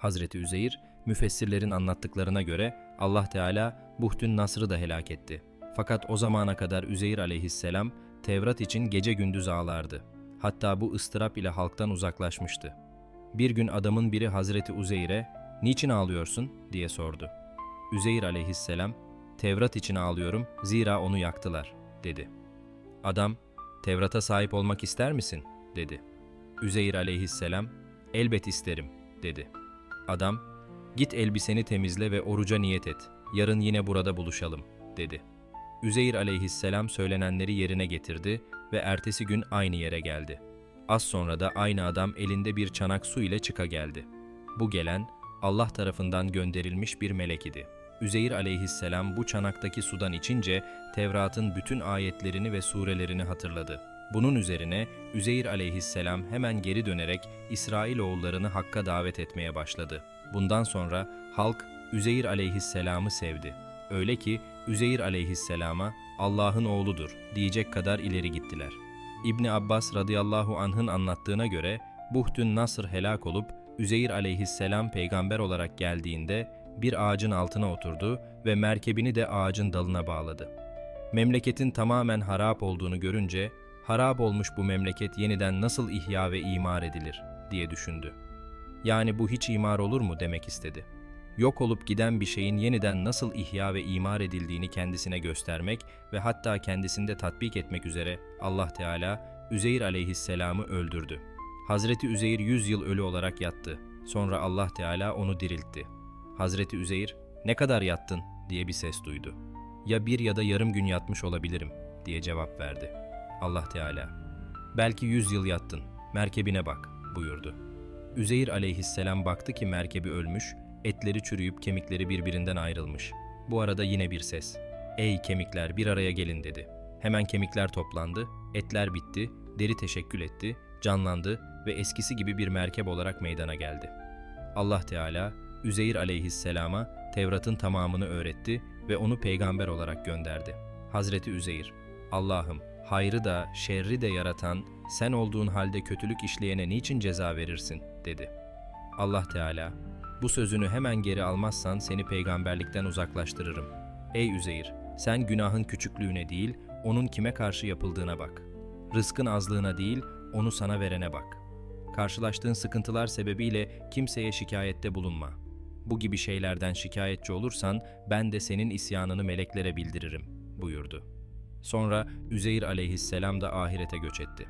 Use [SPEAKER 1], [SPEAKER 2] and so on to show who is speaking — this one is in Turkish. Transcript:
[SPEAKER 1] Hazreti Üzeyir, müfessirlerin anlattıklarına göre Allah Teala Buhtün Nasr'ı da helak etti. Fakat o zamana kadar Üzeyir aleyhisselam Tevrat için gece gündüz ağlardı. Hatta bu ıstırap ile halktan uzaklaşmıştı. Bir gün adamın biri Hazreti Uzeyr'e "Niçin ağlıyorsun?" diye sordu. Üzeyr aleyhisselam "Tevrat için ağlıyorum zira onu yaktılar." dedi. Adam "Tevrat'a sahip olmak ister misin?" dedi. Üzeyr aleyhisselam "Elbet isterim." dedi. Adam "Git elbiseni temizle ve oruca niyet et. Yarın yine burada buluşalım." dedi. Üzeyr aleyhisselam söylenenleri yerine getirdi ve ertesi gün aynı yere geldi. Az sonra da aynı adam elinde bir çanak su ile çıka geldi. Bu gelen Allah tarafından gönderilmiş bir melek idi. Üzeyr aleyhisselam bu çanaktaki sudan içince Tevrat'ın bütün ayetlerini ve surelerini hatırladı. Bunun üzerine Üzeyr aleyhisselam hemen geri dönerek İsrailoğullarını Hakk'a davet etmeye başladı. Bundan sonra halk Üzeyr aleyhisselamı sevdi. Öyle ki Üzeyr aleyhisselama Allah'ın oğludur diyecek kadar ileri gittiler. İbni Abbas radıyallahu anh'ın anlattığına göre Buhtün Nasr helak olup Üzeyr aleyhisselam peygamber olarak geldiğinde bir ağacın altına oturdu ve merkebini de ağacın dalına bağladı. Memleketin tamamen harap olduğunu görünce harap olmuş bu memleket yeniden nasıl ihya ve imar edilir diye düşündü. Yani bu hiç imar olur mu demek istedi. Yok olup giden bir şeyin yeniden nasıl ihya ve imar edildiğini kendisine göstermek ve hatta kendisinde tatbik etmek üzere Allah Teala Üzeyr aleyhisselamı öldürdü. Hazreti Üzeyr 100 yıl ölü olarak yattı. Sonra Allah Teala onu diriltti. Hazreti Üzeyr, ne kadar yattın diye bir ses duydu. Ya bir ya da yarım gün yatmış olabilirim diye cevap verdi. Allah Teala, belki yüz yıl yattın, merkebine bak buyurdu. Üzeyr aleyhisselam baktı ki merkebi ölmüş, etleri çürüyüp kemikleri birbirinden ayrılmış. Bu arada yine bir ses. Ey kemikler bir araya gelin dedi. Hemen kemikler toplandı, etler bitti, deri teşekkül etti, canlandı ve eskisi gibi bir merkep olarak meydana geldi. Allah Teala Üzeyr aleyhisselama Tevrat'ın tamamını öğretti ve onu peygamber olarak gönderdi. Hazreti Üzeyr, Allah'ım hayrı da şerri de yaratan sen olduğun halde kötülük işleyene niçin ceza verirsin dedi. Allah Teala, bu sözünü hemen geri almazsan seni peygamberlikten uzaklaştırırım. Ey Üzeyr, sen günahın küçüklüğüne değil, onun kime karşı yapıldığına bak. Rızkın azlığına değil, onu sana verene bak. Karşılaştığın sıkıntılar sebebiyle kimseye şikayette bulunma. Bu gibi şeylerden şikayetçi olursan ben de senin isyanını meleklere bildiririm buyurdu. Sonra Üzeyr aleyhisselam da ahirete göç etti.